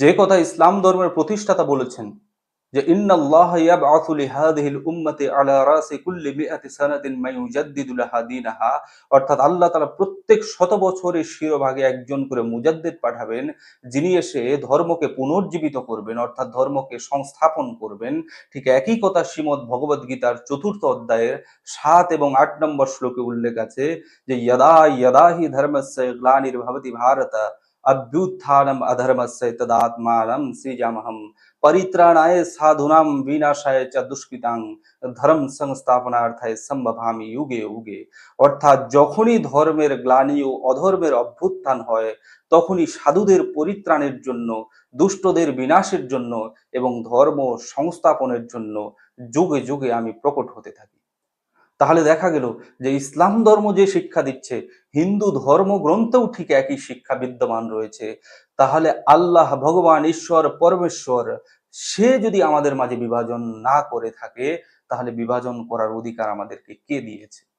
যে কথা ইসলাম ধর্মের প্রতিষ্ঠাতা বলেছেন যে, ইন্নাল্লাহ ইয়াবআসুলি হাদিহিল উম্মতি আলা রাসি কুল্লি অর্থাৎ আল্লাহ তাআলা প্রত্যেক শত বছরের শিরোভাগে একজন করে মুজাদ্দিদ পাঠাবেন, যিনি এসে ধর্মকে পুনর্জীবিত করবেন, অর্থাৎ ধর্মকে সংস্থাপন করবেন। ঠিক একই কথা শ্রীমৎ ভগবদ গীতার চতুর্থ অধ্যায়ের সাত এবং আট নম্বর শ্লোকে উল্লেখ আছে যে, ইয়াদা ইয়াদাহি ধর্মস্য গ্লানির ভারত। अभ्युत्थानम् अधर्मस्य तदात्मानं सृजामहं परित्राणाय साधूनां विनाशाय च दुष्कृतां ধর্ম সংস্থাপনার্থায় সম্ভবামি যুগে যুগে অর্থাৎ যখনই ধর্মের গ্লানি ও অধর্মের অভ্যুত্থান হয় তখনই সাধুদের পরিত্রাণের জন্য দুষ্টদের বিনাশের জন্য এবং ধর্ম সংস্থাপনের জন্য যুগে যুগে আমি প্রকট হতে থাকি তাহলে দেখা গেল যে ইসলাম ধর্ম যে শিক্ষা দিচ্ছে, হিন্দু ধর্মগ্রন্থেও ঠিক একই শিক্ষা বিদ্যমান রয়েছে। তাহলে আল্লাহ, ভগবান, ঈশ্বর, পরমেশ্বর, সে যদি আমাদের মাঝে বিভাজন না করে থাকে, তাহলে বিভাজন করার অধিকার আমাদেরকে কে দিয়েছে?